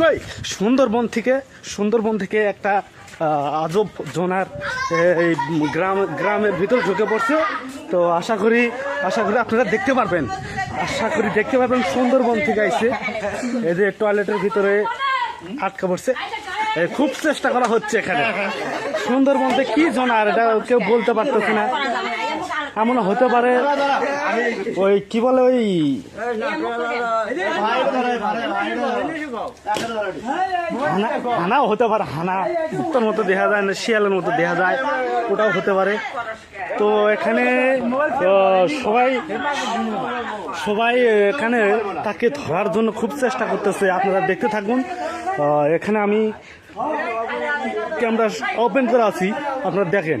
কই সুন্দরবন থেকে সুন্দরবন থেকে একটা আজব জোনার এই গ্রাম, গ্রামের ভিতর ঢুকে পড়ছে। তো আশা করি আশা করি আপনারা দেখতে পারবেন। আশা করি দেখতে পারবেন সুন্দরবন থেকে আইছে। এই যে টয়লেটের ভিতরে আটকা পড়ছে। খুব চেষ্টা করা হচ্ছে এখানে। সুন্দরবন থেকে কি জোনার, এটা কেউ বলতে পারতেছে না এমন হতে পারে। ওই কি বলে ওই? হানাও হতে পারে, হানা। কুত্তার মতো দেখা যায় না, শিয়ালের মতো দেখা যায়, ওটাও হতে পারে। তো এখানে সবাই সবাই এখানে তাকে ধরার জন্য খুব চেষ্টা করতেছে, আপনারা দেখতে থাকুন। এখানে আমি ক্যামেরা ওপেন করে আছি, আপনারা দেখেন।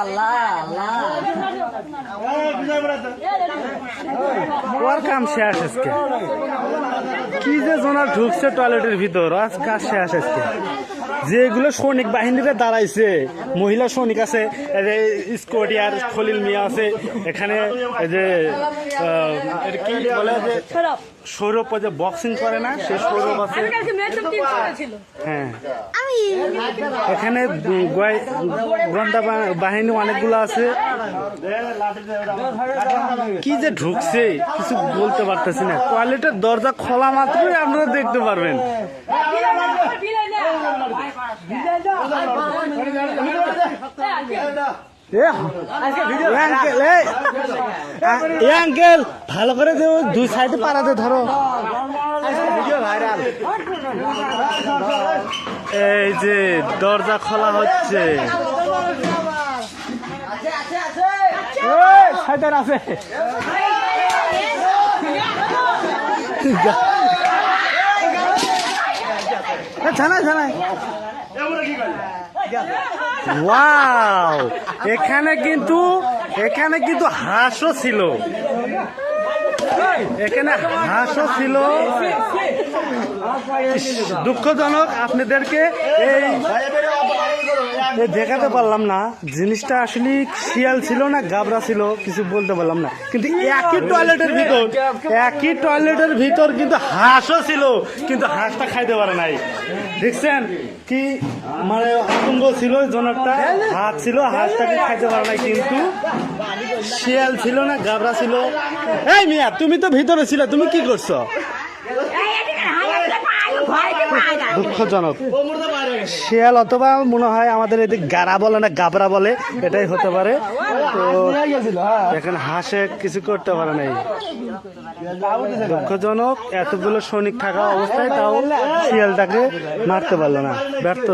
আল্লাহ আল্লাহ। ওর কাম শেষ আজকে। কি যে জোনার ঢুকছে টয়লেটের ভিতর আজ কাজ শেষ আজকে। যেগুলো সৈনিক বাহিনীতে দাঁড়াইছে মহিলা সৈনিক আছে যে খলিল মিয়া আছে এখানে এই যে কি বলে যে সৌরভ। যে বক্সিং করে না সে সৌরভ আছে। হ্যাঁ। এখানে গোয়েন্দা বাহিনী অনেকগুলো আছে। কি যে ঢুকছে কিছু বলতে পারতেছি না। টয়লেটের দরজা খোলা মাত্রই আপনারা দেখতে পারবেন। আঙ্কেল, ভালো করে দুই সাইডে পাড়াতে ধরো এই যে দরজা খোলা হচ্ছে আছে জানাই জানাই ওয়াও এখানে কিন্তু এখানে কিন্তু হাঁসও ছিল। এখানে হাঁসও ছিল। দুঃখজনক আপনাদেরকে এই দেখাতে পারলাম না। জিনিসটা আসলে শিয়াল ছিল না, গাবরা ছিল, কিছু বলতে পারলাম না। কিন্তু একই টয়লেটের ভিতর, একই টয়লেটের ভিতর কিন্তু হাঁসও ছিল, কিন্তু হাঁসটা খাইতে পারে নাই। দেখছেন কি মানে আতঙ্ক ছিল, জনকটা হাত ছিল, হাঁসটাকে খাইতে পারে নাই, কিন্তু শিয়াল ছিল না, গাবরা ছিল। এই মিয়া তুমি তো ভিতরে ছিল তুমি কি করছ? দুঃখজনক। শিয়াল অথবা মনে হয় আমাদের এদিকে গাড়া বলে না গাবরা বলে এটাই হতে পারে। তো এখন হাসে কিছু করতে পারে নাই। দুঃখজনক এতগুলো সৈনিক থাকা অবস্থায় তাও শিয়ালটাকে মারতে পারল না। ব্যর্থ।